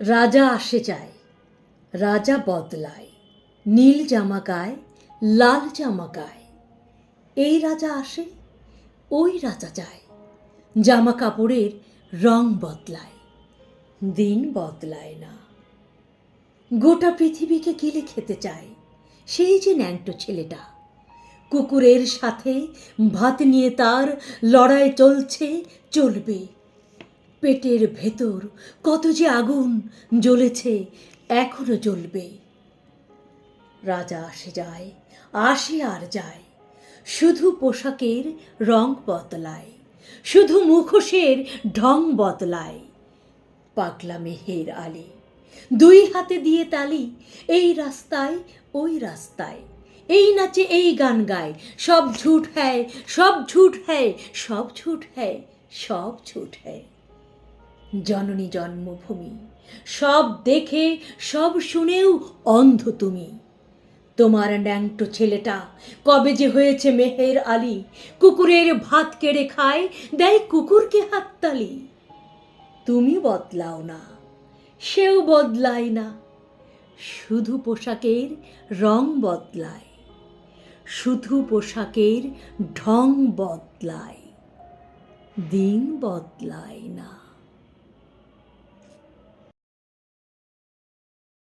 রাজা আসে যায় রাজা বদলায়। নীল জামা গায়, লাল জামা গায়। এই রাজা আসে, ওই রাজা যায়। জামা কাপড়ের রং বদলায়। দিন বদলায় না। গোটা পৃথিবীকে গিলে খেতে চায় সেই যে ন্যাংটো ছেলেটা। কুকুরের সাথে ভাত নিয়ে তার লড়াই চলছে, চলবে। পেটের ভেতর কত যে আগুন জ্বলেছে, এখনও জ্বলবে। রাজা আসে যায়, আসে আর যায়। শুধু পোশাকের রং বদলায়, শুধু মুখোশের ঢং বদলায়। পাগলা মেহের আলী, দুই হাতে দিয়ে তালি, এই রাস্তায় ওই রাস্তায়। এই নাচে এই গান গায়, সব ঝুট হ্যায়, সব ঝুট হ্যায়, সব ঝুট হ্যায়, সব ঝুট হ্যায়। জননী জন্মভূমি। সব দেখে, সব শুনেও অন্ধ তুমি। তোমার ন্যাংটো ছেলেটা কবে যে হয়েছে মেহের আলী, কুকুরের ভাত কেড়ে খায়, দেয় কুকুরকে হাততালি। তুমি বদলাও না, সেও বদলায় না, শুধু পোশাকের রং বদলায়। শুধু পোশাকের ঢং বদলায়, দিন বদলায় না।